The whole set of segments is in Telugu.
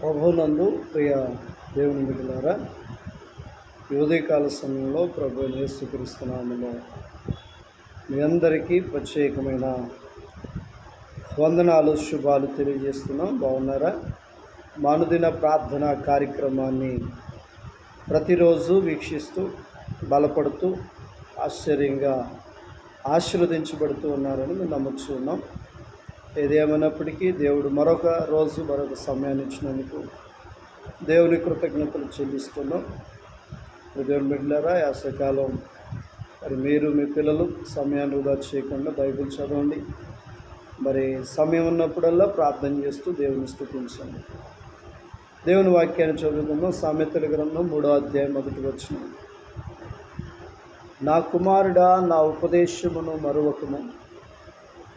ప్రభునందు ప్రియ దేవుని బిడ్డలారా ఈ సమయంలో ప్రభు యేసుక్రీస్తునామలో మీ అందరికీ ప్రత్యేకమైన వందనాలు శుభాలు తెలియజేస్తున్నాం. బాగున్నారా? మానుదిన ప్రార్థన కార్యక్రమాన్ని ప్రతిరోజు వీక్షిస్తూ బలపడుతూ ఆశ్చర్యంగా ఆశీర్వదించబడుతూ ఉన్నారని మేము నమ్ముతూ ఉన్నాం ఏదేమైనప్పటికీ దేవుడు మరొక రోజు మరొక సమయాన్ని ఇచ్చినందుకు దేవుని కృతజ్ఞతలు చెల్లిస్తున్నాం. దేవుని బిడ్డలారా యాసకాలం. మరి మీరు మీ పిల్లలు సమయాన్ని వృధా చేయకుండా బైబిల్ చదవండి. మరి సమయం ఉన్నప్పుడల్లా ప్రార్థన చేస్తూ దేవుని స్థుతించండి. దేవుని వాక్యాన్ని చదువుకుందాం. సామెతల గ్రంథం మూడో అధ్యాయం మొదటి వచ్చిన నా కుమారుడా నా ఉపదేశమును మరొకము.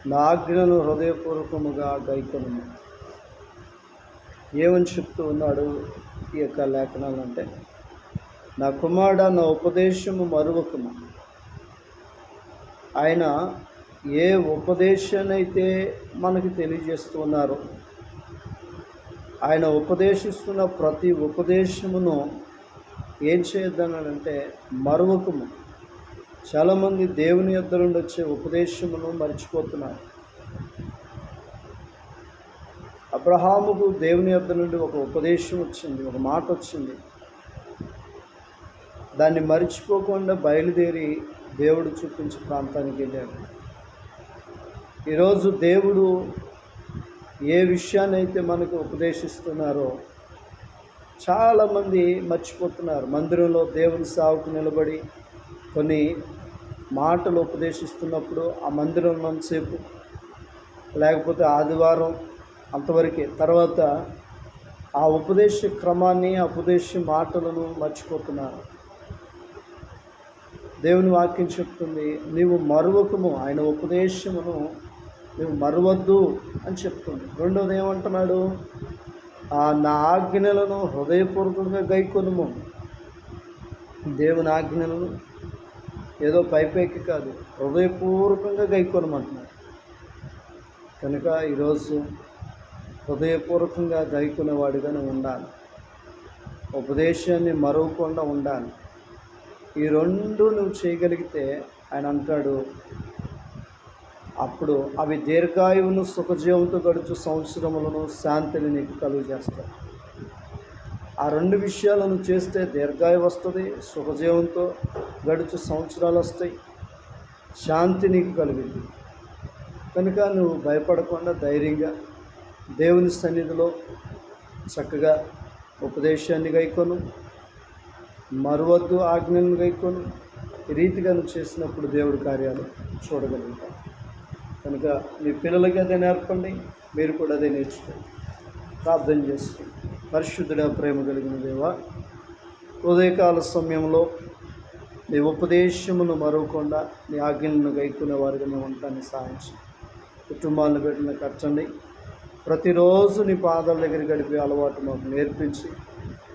నా ఆజ్ఞను హృదయపూర్వకముగా గైకొను ఏమని చెప్తూ ఉన్నాడు ఈ యొక్క లేఖనాలు అంటే నా కుమారుడ నా ఉపదేశము మరువకము. ఆయన ఏ ఉపదేశానైతే మనకి తెలియజేస్తూ ఉన్నారో ఆయన ఉపదేశిస్తున్న ప్రతి ఉపదేశమును ఏం చేద్దానంటే మరువకము. చాలామంది దేవుని యొద్ద నుండి వచ్చే ఉపదేశమును మర్చిపోతున్నారు. అబ్రహాముకు దేవుని యొద్ద నుండి ఒక ఉపదేశం వచ్చింది ఒక మాట వచ్చింది. దాన్ని మర్చిపోకుండా బయలుదేరి దేవుడు చూపించే ప్రాంతానికి వెళ్ళాడు. ఈరోజు దేవుడు ఏ విషయాన్ని అయితే మనకు ఉపదేశిస్తున్నారో చాలామంది మర్చిపోతున్నారు. మందిరంలో దేవుని సావుకు నిలబడి కొన్ని మాటలు ఉపదేశిస్తున్నప్పుడు ఆ మందిరం ఉన్నంతసేపు లేకపోతే ఆదివారం అంతవరకే. తర్వాత ఆ ఉపదేశ క్రమాన్ని ఆ ఉపదేశ మాటలను మర్చిపోతున్నారు. దేవుని వాక్యం చెప్తుంది నీవు మరువకము ఆయన ఉపదేశమును నువ్వు మరువద్దు అని చెప్తుంది. రెండోది ఏమంటున్నాడు? ఆ నా ఆజ్ఞలను హృదయపూర్వకంగా గైకొనుము. దేవుని ఆజ్ఞలను ఏదో పైపైకి కాదు హృదయపూర్వకంగా గైకొనమంటున్నాడు కనుక ఈరోజు హృదయపూర్వకంగా గైకొనేవాడిగానే ఉండాలి. ఉపదేశాన్ని మరవకుండా ఉండాలి. ఈ రెండు నువ్వు చేయగలిగితే ఆయన అంటాడు అప్పుడు అవి దీర్ఘాయువును సుఖజీవంతో గడుచు సంవత్సరములను శాంతిని నీకు కలుగు చేస్తాయి ఆ రెండు విషయాలను చేస్తే దీర్ఘాయు వస్తుంది సుఖజీవంతో గడుచు సంవత్సరాలు వస్తాయి శాంతి నీకు కలిగింది. కనుక నువ్వు భయపడకుండా ధైర్యంగా దేవుని సన్నిధిలో చక్కగా ఉపదేశాన్ని గైకొను మరువద్దు ఆజ్ఞను గైకొను ఈ రీతిగా నువ్వు చేసినప్పుడు దేవుడి కార్యాలు చూడగలుగుతాం కనుక మీ పిల్లలకి అదే నేర్పండి మీరు కూడా అదే నేర్చుకోండి. ప్రార్థన చేసుకోండి పరిశుద్ధుడ ప్రేమ కలిగిన దేవ ఉదయకాల సమయంలో నీ ఉపదేశమును మరవకుండా నీ ఆజ్ఞలను గైకునే వారిగా మేము ఉంటాన్ని సాధించి కుటుంబాలను పెట్టిన కట్టండి. ప్రతిరోజు నీ పాదాల దగ్గర గడిపే అలవాటు మాకు నేర్పించి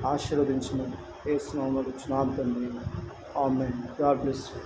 ఆశీర్వదించమని వేస్తున్నాము వచ్చిన తండ్రి. ఆమె గాడ్ బ్లెస్ యూ.